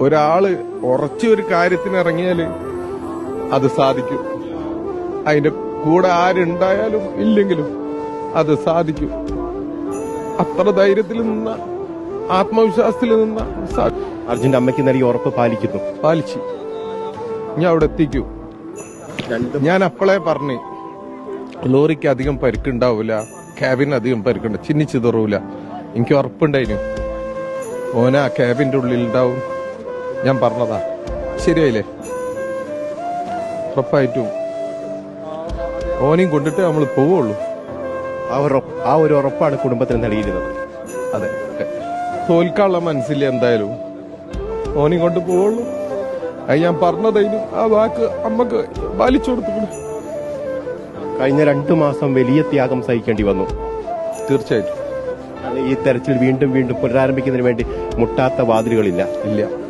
ഒരാൾ ഉറച്ച ഒരു കാര്യത്തിന് ഇറങ്ങിയാൽ അത് സാധിക്കും. അതിന്റെ കൂടെ ആരുണ്ടായാലും ഇല്ലെങ്കിലും അത് സാധിക്കും. അത്ര ധൈര്യത്തിൽ നിന്ന ആത്മവിശ്വാസത്തിൽ നിന്ന അർജുന്റെ അമ്മയ്ക്ക് നൽകി ഉറപ്പ് പാലിക്കുന്നു. പാലിച്ചു. ഞാൻ അവിടെ എത്തിക്കൂ. ഞാൻ അപ്പളേ പറഞ്ഞു ലോറിക്ക് അധികം പരിക്കുണ്ടാവൂല ക്യാബിന് അധികം പരിക്കുണ്ട് തുറവില്ല എനിക്ക് ഉറപ്പുണ്ടായിരുന്നു ഓന ആ ക്യാബിന്റെ ഉള്ളിൽ ഉണ്ടാവും ഞാൻ പറഞ്ഞതാ. ശരിയായില്ലേ ഉറപ്പായിട്ടും ഓനെയും കൊണ്ടിട്ട് നമ്മൾ പോവുള്ളൂ. ആ ഒരു ആ ഒരു ഉറപ്പാണ് കുടുംബത്തിന് നൽകിയിരുന്നത്. അതെ. തോൽക്കാനുള്ള മനസ്സില്ല എന്തായാലും ഓനെയും കൊണ്ട് പോവുള്ളൂ. അത് ഞാൻ പറഞ്ഞതായിരുന്നു ആ വാക്ക് അമ്മയ്ക്ക് പാലിച്ചു കൊടുത്തു കഴിഞ്ഞ രണ്ടു മാസം വലിയ ത്യാഗം സഹിക്കേണ്ടി വന്നു. തീർച്ചയായിട്ടും. ഈ തെരച്ചിൽ വീണ്ടും വീണ്ടും പുനരാരംഭിക്കുന്നതിന് വേണ്ടി മുട്ടാത്ത വാതിലുകളില്ല. ഇല്ല.